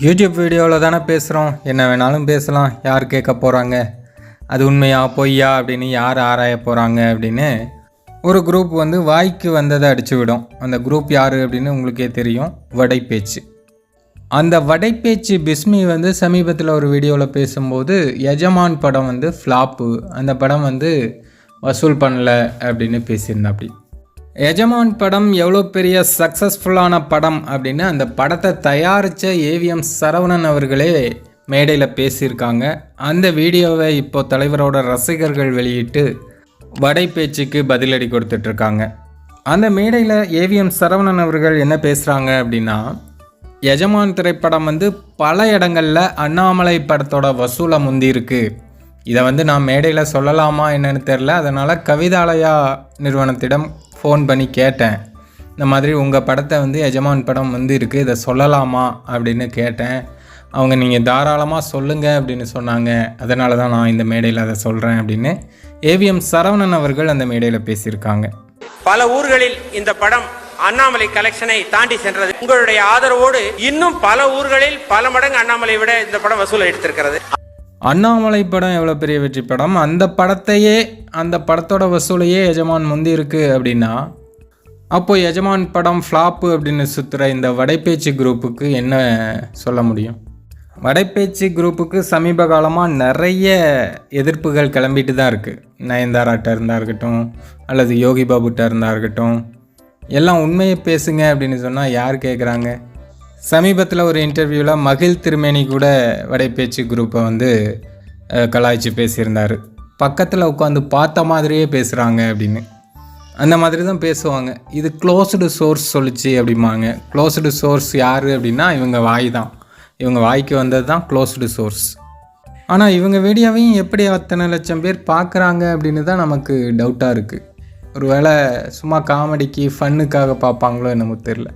YouTube வீடியோவில் தானே பேசுகிறோம் என்ன வேணாலும் பேசலாம். யார் கேட்க போகிறாங்க அது உண்மையா பொய்யா அப்படின்னு யார் ஆராய போகிறாங்க அப்படின்னு ஒரு குரூப் வந்து வாய்க்கு வந்ததை அடிச்சு விடும் அந்த குரூப் யார் அப்படின்னு உங்களுக்கே தெரியும். வடைப்பேச்சு. அந்த வடைப்பேச்சு பிஸ்மி வந்து சமீபத்தில் ஒரு வீடியோவில் பேசும்போது எஜமான் படம் வந்து ஃப்ளாப்பு அந்த படம் வந்து வசூல் பண்ணல அப்படின்னு பேசியிருந்தாப்படி எஜமான் படம் எவ்வளோ பெரிய சக்ஸஸ்ஃபுல்லான படம் அப்படின்னு அந்த படத்தை தயாரித்த ஏவிஎம் சரவணன் அவர்களே மேடையில் பேசியிருக்காங்க. அந்த வீடியோவை இப்போ தலைவரோட ரசிகர்கள் வெளியிட்டு வடை பேச்சுக்கு பதிலடி கொடுத்துட்ருக்காங்க. அந்த மேடையில் ஏவிஎம் சரவணன் அவர்கள் என்ன பேசுகிறாங்க அப்படின்னா எஜமான் திரைப்படம் வந்து பல இடங்களில் அண்ணாமலை படத்தோட வசூலை முந்திருக்கு இதை வந்து நான் மேடையில் சொல்லலாமா என்னன்னு தெரில அதனால் கவிதாலயா நிறுவனத்திடம் ஃபோன் பண்ணி கேட்டேன். இந்த மாதிரி உங்கள் படத்தை வந்து எஜமான் படம் வந்து இருக்குது இதை சொல்லலாமா அப்படின்னு கேட்டேன். அவங்க நீங்கள் தாராளமாக சொல்லுங்கள் அப்படின்னு சொன்னாங்க. அதனால தான் நான் இந்த மேடையில் அதை சொல்கிறேன் அப்படின்னு ஏவிஎம் சரவணன் அவர்கள் அந்த மேடையில் பேசியிருக்காங்க. பல ஊர்களில் இந்த படம் அண்ணாமலை கலெக்ஷனை தாண்டி சென்றது. உங்களுடைய ஆதரவோடு இன்னும் பல ஊர்களில் பல மடங்கு அண்ணாமலை விட இந்த படம் வசூல் எடுத்திருக்கிறது அண்ணாமலை படம் எவ்வளோ பெரிய வெற்றி படம்? அந்த படத்தையே அந்த படத்தோட வசூலையே எஜமான் முந்தி இருக்கு அப்படின்னா அப்போது எஜமான் படம் ஃப்ளாப்பு அப்படின்னு சுற்றுற இந்த வடைப்பேச்சு குரூப்புக்கு என்ன சொல்ல முடியும்? வடைப்பேச்சு குரூப்புக்கு சமீப காலமாக நிறைய எதிர்ப்புகள் கிளம்பிட்டு தான் இருக்குது நயன்தாராட்ட இருந்தா இருக்கட்டும் அல்லது யோகி பாபுட்ட இருந்தா இருக்கட்டும். எல்லாம் உண்மையை பேசுங்க அப்படின்னு சொன்னால் யார் கேட்குறாங்க சமீபத்தில் ஒரு இன்டர்வியூவில் மகிழ் திருமேனி கூட வடைப்பேச்சு குரூப்பை வந்து கலாய்ச்சி பேசியிருந்தார். பக்கத்தில் உட்காந்து பார்த்த மாதிரியே பேசுகிறாங்க அப்படின்னு. அந்த மாதிரி தான் பேசுவாங்க. இது க்ளோஸ்டு சோர்ஸ் சொல்லுச்சு அப்படிம்பாங்க. க்ளோஸ்டு சோர்ஸ் யார் அப்படின்னா இவங்க வாய் தான். இவங்க வாய்க்கு வந்தது தான் க்ளோஸ்டு சோர்ஸ் ஆனால் இவங்க வீடியோவையும் எப்படி அத்தனை லட்சம் பேர் பார்க்குறாங்க அப்படின்னு தான் நமக்கு டவுட்டாக இருக்குது ஒருவேளை சும்மா காமெடிக்கு ஃபன்னுக்காக பார்ப்பாங்களோ என்னமோ தெரில